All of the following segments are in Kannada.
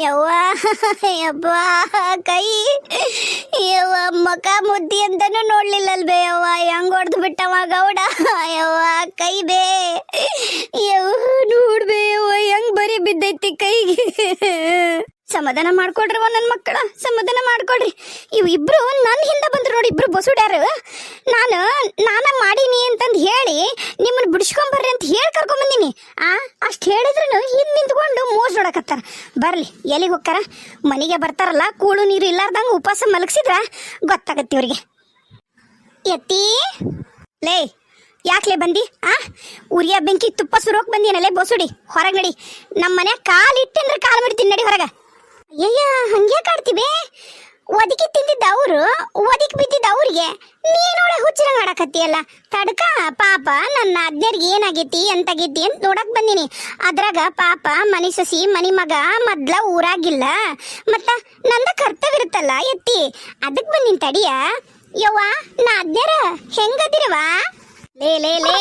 ಯವ್ವ ಯಬ್ಬಾ ಕೈ. ಯವ್ವ, ಮಕ ಮುದ್ದಿ ಅಂತಾನು ನೋಡ್ಲಿಲ್ಲಲ್ಬೇ ಯವ್ವ? ಹೆಂಗ್ ಹೊಡೆದು ಬಿಟ್ಟವ ಗೌಡ? ಯವ್ವ, ಕೈ ಬೇ. ಯವ್ವ, ನೋಡ್ಬೇ ಯವ್ವ, ಹೆಂಗ್ ಬರಿ ಬಿದ್ದೈತಿ ಕೈಗೆ? ಸಮಾಧಾನ ಮಾಡ್ಕೊಡ್ರಿ ನನ್ನ ಮಕ್ಕಳ? ಸಮಾಧಾನ ಮಾಡ್ಕೊಡ್ರಿ. ಇವ್ ಇಬ್ರು ನನ್ನ ಹಿಂದೆ ಬಂದ್ರು ನೋಡಿ, ಇಬ್ರು ಬಸುಡ್ಯಾರು. ನಾನು, ನಾನ ಮಾಡೀನಿ ಅಂತಂದು ಹೇಳಿ ನಿಮ್ಮನ್ನ ಬಿಡಿಸ್ಕೊಂಬರ್ರಿ ಅಂತ ಹೇಳಿ ಕರ್ಕೊಂಬಂದಿನಿ. ಆ, ಅಷ್ಟು ಹೇಳಿದ್ರು ಹಿಂದೆ ನಿಂತ್ಕೊಂಡು ಮೋಸ ನೋಡಕತ್ತಾರ. ಬರ್ಲಿ, ಎಲ್ಲಿಗೆ ಹೋಗ್ತಾರ? ಮನೆಗೆ ಬರ್ತಾರಲ್ಲ, ಕೂಳು ನೀರು ಇಲ್ಲಾರ್ದಂಗೆ ಉಪವಾಸ ಮಲಗಿಸಿದ್ರ ಗೊತ್ತಾಗತ್ತೆ ಇವ್ರಿಗೆ. ಎತ್ತಿ. ಲೇ, ಯಾಕ್ಲೆ ಬಂದಿ? ಆ, ಉರಿಯ ಬೆಂಕಿ ತುಪ್ಪ ಸುರೋಕ್ ಬಂದಿನಲ್ಲೇ ಬೋಸುಡಿ? ಹೊರಗೆ ನಡಿ. ನಮ್ಮ ಮನೆ ಕಾಲ್ ಇಟ್ಟಂದ್ರೆ ಕಾಲು ಮಾಡ್ತೀನಿ ನಡಿ ಹೊರಗ. ಅಯ್ಯಯ್ಯ ಹಂಗೆ ಕಾಡ್ತೀವಿ ಒದಕಿ ತಿಂದಿದ್ದ ಅವರು, ಒದಕಿ ಬಿದ್ದಿದ್ದ ಅವ್ರಿಗೆ ನೀನೋಳೆ ಹುಚ್ಚರಂಗ ಆಡಕತ್ತಿಯಲ್ಲ. ತಡ್ಕ, ಪಾಪ, ನನ್ನ ಅಜ್ಞರಿಗೆ ಏನಾಗೈತಿ, ಎಂತಾಗೈತಿ ಅಂತ ನೋಡಕ್ ಬಂದಿನಿ. ಅದ್ರಾಗ ಪಾಪ, ಮನಿ ಸಸಿ, ಮನಿ ಮಗ ಮೊದ್ಲ ಊರಾಗಿಲ್ಲ. ಮತ್ತ ನಂದ ಕರ್ತವ್ಯ ಇರುತ್ತಲ್ಲ ಎತ್ತಿ. ಅದಕ್ ಬಂದಿನ ತಡಿಯ? ಯವ್ವ, ನಾ ಅಜ್ಞರ ಹೆಂಗದಿರವಾ ಲೇ ಲೇ ಲೇ,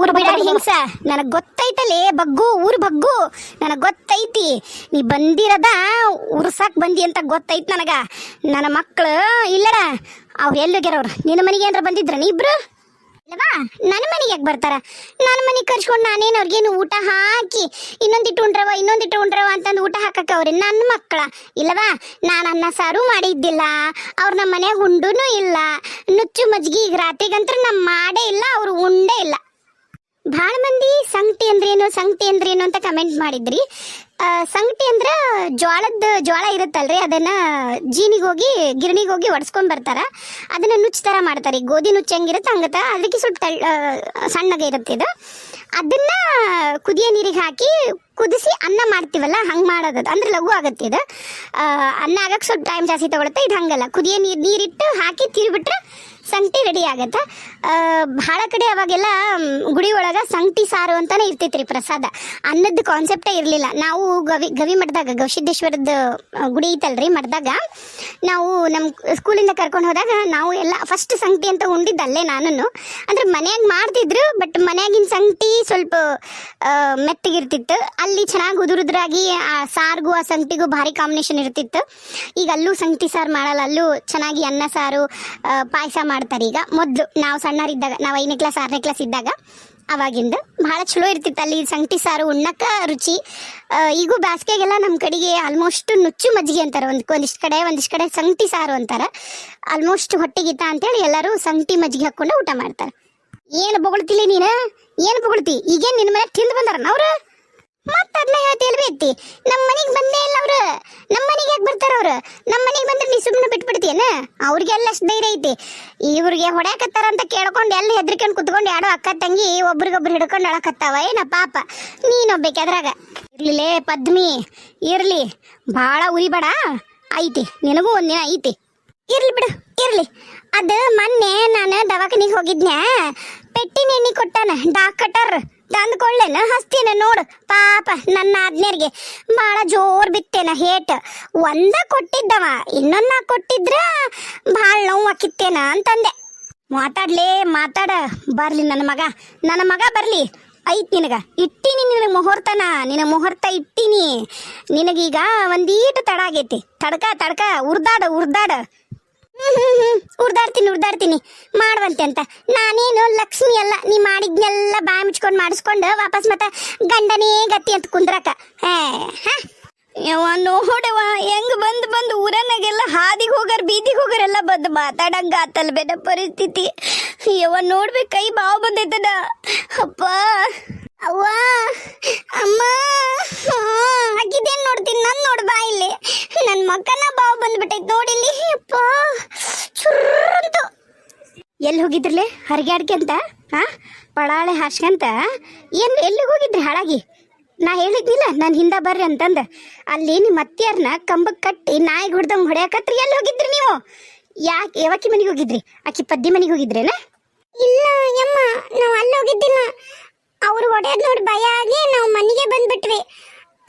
ಊರ್ ಬಿಡಾಡಿ ಹಿಂಸ ನನಗ್ ಗೊತ್ತೈತಲೇ ಬಗ್ಗು, ಊರ್ ಬಗ್ಗು. ನನಗ್ ಗೊತ್ತೈತಿ. ನೀ ಬಂದಿರದ ಉರ್ಸಾಕ್ ಬಂದಿ ಅಂತ ಗೊತ್ತೈತಿ ನನಗ. ನನ್ನ ಮಕ್ಳು ಇಲ್ಲಡ, ಅವ್ರು ಎಲ್ಲೋಗ್ಯಾರವ್ರು ನಿನ್ನ ಮನೆಗೆ ಏನಾರ ಬಂದಿದ್ರ ನೀ ಇಬ್ರು? ನನ್ನ ಮನೆಗೆ ಯಾಕೆ ಬರ್ತಾರ? ನನ್ನ ಮನೆಗೆ ಕರ್ಸ್ಕೊಂಡು ನಾನೇನು ಅವ್ರಿಗೇನು ಊಟ ಹಾಕಿ ಇನ್ನೊಂದಿಟ್ಟು ಉಂಡ್ರವ ಇನ್ನೊಂದಿಟ್ಟು ಉಂಡ್ರವ ಅಂತಂದು ಊಟ ಹಾಕಕ್ಕೆ ಅವ್ರಿ ನನ್ನ ಮಕ್ಕಳ ಇಲ್ಲವಾ, ನಾನು ಅನ್ನ ಸಾರು ಮಾಡಿದ್ದಿಲ್ಲ. ಅವ್ರ ನಮ್ಮ ಮನ್ಯಾಗ ಉಂಡೂನು ಇಲ್ಲ. ನುಚ್ಚು ಮಜ್ಗಿ ಈಗ ರಾತ್ರಿಗಂತ್ರ ನಮ್ಮ ಮಾಡೇ ಇಲ್ಲ, ಅವ್ರು ಉಂಡೇ ಇಲ್ಲ. ಭಾಳ ಮಂದಿ ಸಂಗಟಿ ಅಂದ್ರೇನು ಸಂಗಟಿ ಅಂದ್ರೇನು ಅಂತ ಕಮೆಂಟ್ ಮಾಡಿದ್ರಿ. ಸಂಗಟಿ ಅಂದ್ರ ಜ್ವಾಳದ ಜ್ವಾಳ ಇರುತ್ತಲ್ರಿ, ಅದನ್ನ ಜೀನಿಗೆ ಹೋಗಿ, ಗಿರಣಿಗೆ ಹೋಗಿ ಒಡ್ಸ್ಕೊಂಡ್ ಬರ್ತಾರ. ಅದನ್ನ ನುಚ್ಚು ಥರ ಮಾಡ್ತಾರೆ. ಗೋಧಿ ನುಚ್ಚು ಹೆಂಗಿರುತ್ತೆ ಹಂಗತ ಅದಕ್ಕೆ ಸ್ವಲ್ಪ ತಳ್ಳ ಸಣ್ಣಗೆ ಇರುತ್ತೆ ಇದು. ಅದನ್ನ ಕುದಿಯ ನೀರಿಗೆ ಹಾಕಿ ಕುದಿಸಿ ಅನ್ನ ಮಾಡ್ತೀವಲ್ಲ, ಹಂಗೆ ಮಾಡೋದು ಅಂದ್ರೆ ಲಘು ಆಗುತ್ತೆ ಇದು. ಅನ್ನ ಆಗಕ್ಕೆ ಸ್ವಲ್ಪ ಟೈಮ್ ಜಾಸ್ತಿ ತಗೊಳುತ್ತೆ, ಇದು ಹಂಗಲ್ಲ. ಕುದಿಯ ನೀರು, ನೀರಿಟ್ಟು ಹಾಕಿ ತಿರುಬಿಟ್ರೆ ಸಂಗಟಿ ರೆಡಿ ಆಗತ್ತೆ. ಭಾಳ ಕಡೆ ಅವಾಗೆಲ್ಲ ಗುಡಿ ಒಳಗೆ ಸಂಗಟಿ ಸಾರು ಅಂತಾನೆ ಇರ್ತೈತ್ರಿ ಪ್ರಸಾದ. ಅನ್ನದ ಕಾನ್ಸೆಪ್ಟೇ ಇರಲಿಲ್ಲ. ನಾವು ಗವಿ ಗವಿ ಮಠದಾಗ, ಗವಿಸಿದ್ದೇಶ್ವರದ ಗುಡಿ ಐತಲ್ರಿ ಮಠದಾಗ, ನಾವು ನಮ್ಮ ಸ್ಕೂಲಿಂದ ಕರ್ಕೊಂಡು ಹೋದಾಗ ನಾವು ಎಲ್ಲ ಫಸ್ಟ್ ಸಂಗಟಿ ಅಂತ ಉಂಡಿದ್ದಲ್ಲೇ ನಾನು ಅಂದ್ರೆ ಮನ್ಯಾಗ ಮಾಡ್ತಿದ್ರು ಬಟ್ ಮನ್ಯಾಗಿನ ಸಂಗಟಿ ಸ್ವಲ್ಪ ಮೆತ್ತಗಿರ್ತಿತ್ತು. ಅಲ್ಲಿ ಚೆನ್ನಾಗಿ ಉದುರುದ್ರಾಗಿ, ಆ ಸಾರ್ಗೂ, ಆ ಸಂಗಟಿಗೂ ಭಾರಿ ಕಾಂಬಿನೇಷನ್ ಇರ್ತಿತ್ತು. ಈಗ ಅಲ್ಲೂ ಸಂಗಟಿ ಸಾರು ಮಾಡಲ್ಲ, ಅಲ್ಲೂ ಚೆನ್ನಾಗಿ ಅನ್ನ ಸಾರು ಪಾಯಸ ಮಾಡ್ತಾರೆ ಈಗ. ಮೊದಲು ನಾವು ಸಣ್ಣರಿದ್ದಾಗ ನಾವು ಐದನೇ ಕ್ಲಾಸ್ ಆರನೇ ಕ್ಲಾಸ್ ಇದ್ದಾಗ, ಅವಾಗಿಂದ ಭಾಳ ಚಲೋ ಇರ್ತಿತ್ತು ಅಲ್ಲಿ ಸಂಗಟಿ ಸಾರು ಉಣ್ಣಕ್ಕೆ ರುಚಿ. ಈಗೂ ಬ್ಯಾಸ್ಗೆಗೆಲ್ಲ ನಮ್ಮ ಕಡೆಗೆ ಆಲ್ಮೋಸ್ಟ್ ನುಚ್ಚು ಮಜ್ಜಿಗೆ ಅಂತಾರೆ. ಒಂದು, ಒಂದಿಷ್ಟು ಕಡೆ ಒಂದಿಷ್ಟು ಕಡೆ ಸಂಗಟಿ ಸಾರು ಅಂತಾರೆ. ಆಲ್ಮೋಸ್ಟ್ ಹೊಟ್ಟೆಗಿತ್ತ ಅಂತೇಳಿ ಎಲ್ಲರೂ ಸಂಗಟಿ ಮಜ್ಜಿಗೆ ಹಾಕ್ಕೊಂಡು ಊಟ ಮಾಡ್ತಾರೆ. ಏನು ಬೊಗಳ್ತಿಲ್ಲ ನೀನು? ಏನು ಬೊಗಳ್ತಿ? ಈಗೇನು ನಿನ್ನ ಮನೆ ತಿಂದು ಬಂದಾರ ಅವ್ರು ಮತ್ತೆ ಅದನ್ನ ಹೇಳ್ತಿ, ಎಲ್ವಿ ಐತಿ ನಮ್ಮ ಮನೆಗೆ ಬಂದೇ ಇಲ್ಲ ಅವರು. ನಮ್ಮ ಮನೆಗೆ ಯಾಕೆ ಬರ್ತಾರ ಅವರು? ನಮ್ಮ ಮನೆಗೆ ಬಂದ್ರೆ ನೀ ಸುಮ್ಮನೆ ಬಿಟ್ಬಿಡ್ತೀಯನ? ಅವ್ರಿಗೆಲ್ಲ ಅಷ್ಟು ಧೈರ್ಯ ಐತಿ. ಇವ್ರಿಗೆ ಹೊಡ್ಯಾಕತ್ತಾರ ಅಂತ ಕೇಳ್ಕೊಂಡು ಎಲ್ಲ ಹೆದ್ರಿಕೊಂಡು ಕುತ್ಕೊಂಡು ಯಾಡೋ ಅಕ್ಕ ತಂಗಿ ಒಬ್ರಿಗೊಬ್ರು ಹಿಡ್ಕೊಂಡು ಅಳಕತ್ತಾವ. ಏನ ಪಾಪ. ನೀನೊಬ್ಬೇಕೆ ಅದ್ರಾಗ ಇರ್ಲಿಲೇ ಪದ್ಮಿ. ಇರ್ಲಿ. ಭಾಳ ಉರಿಬೇಡ. ಐತಿ. ನಿನಗೂ ಒಂದಿನ ಐತಿ. ಇರ್ಲಿ ಬಿಡು. ಇರ್ಲಿ. ಅದು ಮೊನ್ನೆ ನಾನು ದವಾಖಾನಿಗೆ ಹೋಗಿದ್ನ್ಯಾ? ಪೆಟ್ಟಿನ ಎಣ್ಣೆ ಕೊಟ್ಟಾನ. ಡಾಕ್ಟರ್ ತಂದ್ಕೊಳ್ಳೇನ ಹಸ್ತಿನ ನೋಡು. ಪಾಪ, ನನ್ನ ಆಜ್ಞರಿಗೆ ಭಾಳ ಜೋರ್ ಬಿತ್ತೇನ ಹೇಟ್. ಒಂದ ಕೊಟ್ಟಿದ್ದವ, ಇನ್ನೊಂದ ಕೊಟ್ಟಿದ್ರ ಭಾಳ ನೋವು ಹಾಕಿತ್ತೇನ ಅಂತಂದೆ. ಮಾತಾಡ್ಲೇ, ಮಾತಾಡ. ಬರ್ಲಿ ನನ್ನ ಮಗ. ನನ್ನ ಮಗ ಬರ್ಲಿ. ಐತ್ ನಿನಗ. ಇಟ್ಟಿನಿ ನಿನಗೆ ಮುಹೂರ್ತನ. ನಿನ ಮುಹೂರ್ತ ಇಟ್ಟಿನಿ. ನಿನಗೀಗ ಒಂದೀಟು ತಡ ಆಗೈತಿ. ತಡ್ಕ ತಡ್ಕ. ಉರ್ದಾಡ ಉರ್ದಾಡ. ಉರ್ದಾಡ್ತೀನಿ ಉರ್ದಾಡ್ತೀನಿ. ಮಾಡುವಂತೆ ಅಂತ. ನಾನೇನು ಲಕ್ಷ್ಮಿ ಅಲ್ಲ, ನೀ ಮಾಡಿದ್ನೆಲ್ಲ ಬಾಯಿ ಮುಚ್ಕೊಂಡು ಮಾಡಿಸ್ಕೊಂಡು ವಾಪಸ್ ಮತ್ತೆ ಗಂಡನೇ ಗತಿ ಅಂತ ಕುಂದ್ರಕ. ಯವ್ವ ನೋಡವ ಹೆಂಗ್ ಬಂದ್ ಬಂದು ಊರನಾಗೆಲ್ಲ ಹಾದಿಗೆ ಹೋಗಾರ, ಬೀದಿಗೆ ಹೋಗಾರೆಲ್ಲ ಬಂದು ಮಾತಾಡಂಗ ಆತಲ್ ಬೇಡ ಪರಿಸ್ಥಿತಿ. ಯವ್ವ, ನೋಡ್ಬೇಕು, ಕೈ ಬಾವು ಬಂದೈತದ ಅಪ್ಪ. ಅವ್ವ, ಅಮ್ಮ ಆಗಿದ್ದೇನ್ ನೋಡ್ತೀನಿ, ನಾನು ನೋಡ್ ಬಾ ಇಲ್ಲಿ. ನನ್ನ ಮಕ್ಕನ ಬಾವು ಬಂದ್ಬಿಟ್ಟೈತೆ ನೋಡಿಲ್ಲಿ ಅಪ್ಪ ಚುರ್ರಂತು. ಎಲ್ಲಿ ಹೋಗಿದ್ರಲೆ? ಹರಿಗೆ ಅಂತ? ಹಾ ಪಳಾಳೆ ಹಾಸ್ಕಂತ? ಏನು, ಎಲ್ಲಿಗೆ ಹೋಗಿದ್ರಿ ಹಾಳಾಗಿ? ನಾ ಹೇಳಿದ್ನಿಲ್ಲ, ನಾನು ಹಿಂದೆ ಬರ್ರಿ ಅಂತಂದು. ಅಲ್ಲಿ ನಿಮ್ಮ ಅತ್ತಿಯರ್ನ ಕಂಬಕ್ಕೆ ಕಟ್ಟಿ ನಾಯಿಗೆ ಹೊಡೆದಂಗೆ ಹೊಡೆಯಕತ್ರಿ. ಎಲ್ಲಿ ಹೋಗಿದ್ರಿ ನೀವು? ಯಾಕೆ, ಯಾವಕ್ಕಿ ಮನೆಗೆ ಹೋಗಿದ್ರಿ? ಅಕ್ಕಿ ಪದ್ದಿ ಮನೆಗೆ ಹೋಗಿದ್ರೇನ? ಇಲ್ಲ, ಯಮ್ಮ, ನಾವು ಅಲ್ಲಿ ಹೋಗಿದ್ದಿಲ್ಲ ಅವ್ರು ಹೊಡೆಯೋದು ನೋಡಿ ಭಯ ಆಗಿ ನಾವು ಮನೆಗೆ ಬಂದ್ಬಿಟ್ವಿ.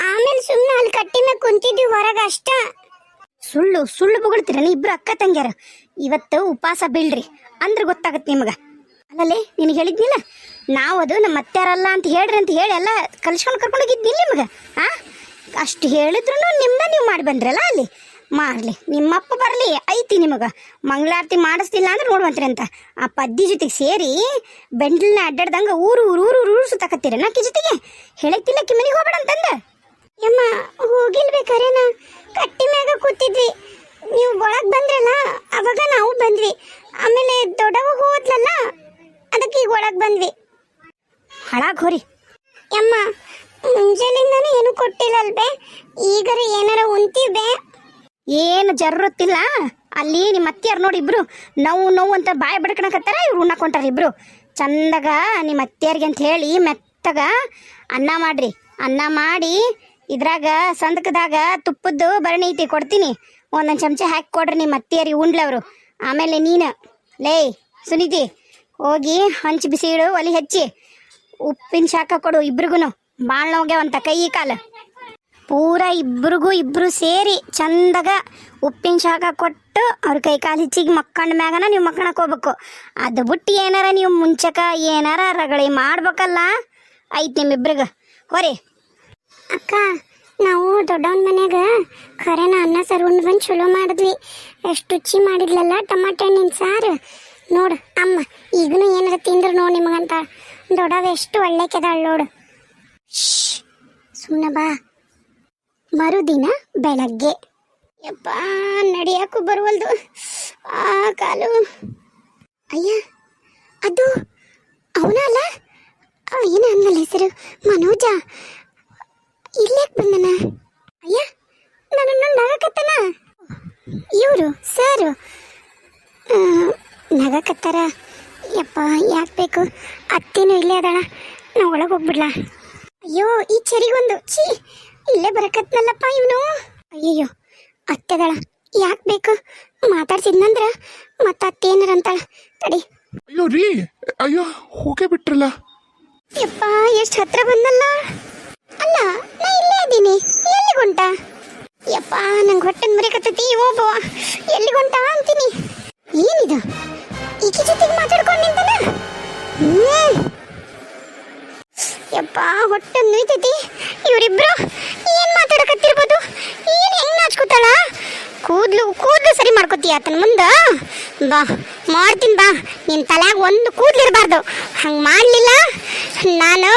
ಆಮೇಲೆ ಸುಮ್ಮನೆ ಅಲ್ಲಿ ಕಟ್ಟಿ ಮೇಲೆ ಕುಂತಿದ್ವಿ ಹೊರಗೆ ಅಷ್ಟ. ಸುಳ್ಳು ಸುಳ್ಳು ಬೊಗಳ್ತೀರ ಇಬ್ರು ಅಕ್ಕ ತಂಗ್ಯಾರ. ಇವತ್ತು ಉಪವಾಸ ಬೀಳ್ರಿ, ಅಂದ್ರೆ ಗೊತ್ತಾಗತ್ತೆ ನಿಮಗ. ಅಲ್ಲಲ್ಲೇ ನಿನಗೆ ಹೇಳಿದ್ನಿಲ್ಲ, ನಾವು ಅದು ನಮ್ಮ ಅತ್ಯಾರಲ್ಲ ಅಂತ ಹೇಳ್ರಿ ಅಂತ ಹೇಳಿ ಎಲ್ಲ ಕಲ್ಸ್ಕೊಂಡು ಕರ್ಕೊಂಡು ಹೋಗಿದ್ದೀನಿ ನಿಮಗೆ, ಆ? ಅಷ್ಟು ಹೇಳಿದ್ರು ನಿಮ್ದ ನೀವು ಮಾಡಿ ಬಂದ್ರಲ್ಲ ಅಲ್ಲಿ. ಮಾಡಲಿ. ನಿಮ್ಮಪ್ಪ ಬರಲಿ, ಐತಿ ನಿಮಗೆ. ಮಂಗಳಾರತಿ ಮಾಡಿಸ್ತಿಲ್ಲ ಅಂದ್ರೆ ನೋಡುವಂತ್ರಿ ಅಂತ. ಆ ಪದ್ದಿ ಜೊತೆಗೆ ಸೇರಿ ಬೆಂಡ್ಲನ್ನ ಅಡ್ಡಾಡ್ದಂಗೆ ಊರು ಊರು ಊರು ಊರು ಸುತ್ತಾಕತ್ತೀರ ನಾಕಿ ಜೊತೆಗೆ? ಹೇಳಕ್ತಿಲ್ಲ ಕಿ ಮನೆಗೆ ಹೋಗ್ಬೇಡ ಅಂತಂದ? ಯಮ್ಮ ಹೋಗಿಲ್ಬೇಕಾರೇನ ಕಟ್ಟಿ ಮ್ಯಾಗ ಕೂತಿದ್ವಿ. ನೀವು ಒಳಗೆ ಬಂದ್ರಲ್ಲ, ಅವಾಗ ನಾವು ಬಂದ್ವಿ. ಆಮೇಲೆ ದೊಡ್ಡವ ಹೋದ್ಲಲ್ಲ, ಅದಕ್ಕೆ ಈಗ ಒಳಗೆ ಬಂದ್ವಿ. ಹಳಾಗ ಹೋರಿ. ಯಮ್ಮ, ಮುಂಜಾನೆಯಿಂದನೂ ಏನು ಕೊಟ್ಟಿಲ್ಲ ಅಲ್ವೇ ಈಗರ ಏನಾರ ಉಂತಿವೆ ಏನು ಜರುತ್ತಿಲ್ಲ ಅಲ್ಲಿ ನಿಮ್ಮ ಅತ್ತಿಯರು ನೋಡಿ ಇಬ್ರು. ನೋವು ನೋವು ಅಂತ ಬಾಯಿ ಬಿಡ್ಕಣಕತ್ತಾರ, ಇವ್ರು ಉಣ್ಣಕೊಂಟಾರ ಇಬ್ರು. ಚಂದಾಗ ನಿಮ್ಮ ಅತ್ತಿಯರಿಗೆ ಅಂತ ಹೇಳಿ ಮೆತ್ತಗ ಅನ್ನ ಮಾಡ್ರಿ. ಅನ್ನ ಮಾಡಿ ಇದ್ರಾಗ ಸಂದಕದಾಗ ತುಪ್ಪದ್ದು ಬರಣಿ ಐತಿ, ಕೊಡ್ತೀನಿ. ಒಂದೊಂದು ಚಮಚ ಹಾಕಿ ಕೊಡ್ರಿ ನಿಮ್ಮ ಅತ್ತಿಯರಿಗೆ ಉಂಡ್ಲವರು. ಆಮೇಲೆ ನೀನು, ಲೇ, ಸುನೀತಿ, ಹೋಗಿ ಹಂಚು ಬಿಸಿ ಇಡು ಒಲಿ ಹಚ್ಚಿ. ಉಪ್ಪಿನ ಶಾಖ ಕೊಡು ಇಬ್ರಿಗೂ ಭಾಳ ನೋಗ್ಯಾವಂತ ಕೈ, ಕಾಲು. ಪೂರ ಇಬ್ರಿಗೂ ಇಬ್ಬರು ಸೇರಿ ಚಂದಾಗ ಉಪ್ಪಿನ ಶಾಖ ಕೊಟ್ಟು ಅವ್ರ ಕೈ ಕಾಲು ಹೆಚ್ಚಿಗೆ ಮಕ್ಕಂಡ ಮ್ಯಾಗನ ನೀವು ಮಕ್ಕಳಕ್ಕೆ ಹೋಗ್ಬೇಕು. ಅದು ಬಿಟ್ಟು ಏನಾರ ನೀವು ಮುಂಚಕ ಏನಾರ ರಗಳಿ ಮಾಡ್ಬೇಕಲ್ಲ? ಐತಿ ನಿಮ್ಮಿಬ್ರಿಗೆ. ಹೊರಿ. ಅಕ್ಕ, ನಾವು ದೊಡ್ಡವನ ಮನ್ಯಾಗ ಖರೇನ ಅನ್ನ ಸಾರು ಉಂಡು ಬಂದು ಚಲೋ ಮಾಡಿದ್ವಿ. ಎಷ್ಟು ರುಚಿ ಮಾಡಿದ್ಲಲ್ಲ ಟಮಾಟೆ ಹಣ್ಣಿನ ಸಾರು. ನೋಡು ಅಮ್ಮ, ಈಗನು ಏನಾರ ತಿಂದ್ರು ನೋಡಿ ನಿಮಗಂತ. ದೊಡ್ಡವ ಎಷ್ಟು ಒಳ್ಳೆ ಕೆದಾಳ ನೋಡು ಸುಮ್ಮನೆ ಬಾ. ಮರುದಿನ ಬೆಳಗ್ಗೆ. ಯಪ್ಪ ನಡೆಯಕ್ಕೂ ಬರುವಲ್ದು. ಆ ಕಾಲು. ಅಯ್ಯ, ಅದು ಅವನ ಅಲ್ಲ? ಏನ ಅನ್ನಲ್ಲ ಹೆಸರು? ಮನೋಜ. ಇಲ್ಲೇಕ್ ಬಂದನ? ಅಯ್ಯ, ನನ್ನನ್ನು ನಗಕತ್ತನ ಇವರು, ಸರ್. ನಗಕತ್ತಾರ ಯಪ್ಪ ಯಾಕೆ ಬೇಕು? ಅತ್ತೇನು ಇಲ್ಲೇ ಅದಾಳ. ನಾ ಒಳಗೆ ಹೋಗ್ಬಿಡ್ಲಾ? ಅಯ್ಯೋ, ಈ ಚರಿಗೊಂದು ಛೀ. ಇಲ್ಲೇ ಬರಕತ್ನಲ್ಲಪ್ಪ ಇವನು? ಅಯ್ಯಯ್ಯೋ ಅತ್ತೆದಳ ಯಾಕೆ ಬೇಕು? ಮಾತಾಡ್ಸಿದ್ನಂದ್ರ ಮತ್ತ ಅತ್ತೆ ಏನಾರ ಅಂತಾಳ. ತಡಿ. ಅಯ್ಯೋ ರೀ ಅಯ್ಯೋ ಹೋಗೇ ಬಿಟ್ರಲ್ಲ. ಯಪ್ಪ ಎಷ್ಟು ಹತ್ರ ಬಂದಲ್ಲ? ಅಲ್ಲ ನಾ ಇಲ್ಲೇ ಇದ್ದೀನಿ. ಎಲ್ಲಿಗುಂಟ? ಯಪ್ಪ ನಂಗೆ ಓ ಮುರಿಕತ್ತೈತಿ ಎಲ್ಲಿ ಎಲ್ಲಿಗುಂಟ ಅಂತೀನಿ. ಏನಿದು? ಈಕೆ ಜೊತೆಗೆ ಮಾತಾಡ್ಕೊಂಡು ಯಪ್ಪ ಹೊಟ್ಟೆ ನುಯ್ತೈತಿ ಇವರಿಬ್ರು ಏನ್ ಮಾತಾಡಕತ್ತಿರ್ಬೋದು? ಏನ್ ಹೆಂಗ್ ನಾಚ್ಕೋತಾಳ? ಕೂದ್ಲು ಕೂದ್ಲು ಸರಿ ಮಾಡ್ಕೋತೀಯ ಆತನ ಮುಂದ? ಬಾ, ಮಾಡ್ತೀನಿ ಬಾ. ನಿನ್ ತಲೆಯಾಗ ಒಂದು ಕೂದ್ಲಿರ್ಬಾರ್ದು ಹಂಗ್ ಮಾಡ್ಲಿಲ್ಲ. ನಾನು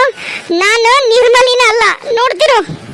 ನಾನು ನಿರ್ಮಲಿನ ಅಲ್ಲ. ನೋಡ್ತಿರು?